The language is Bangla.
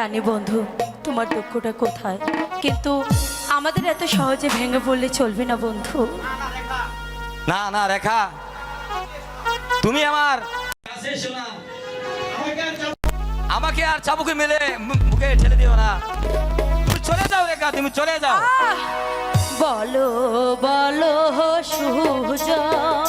জানি বন্ধু তোমার দুঃখটা কোথায়? কিন্তু আমাদের এত সহজে ভেঙে পড়লে চলবে না বন্ধু। না না রেখা। তুমি আমার আমাকে আর চাবুকে মেলে মুখে ঠেলে দিও না। তুমি চলে যাও রেখা তুমি চলে যাও। বলো বলো সুজন।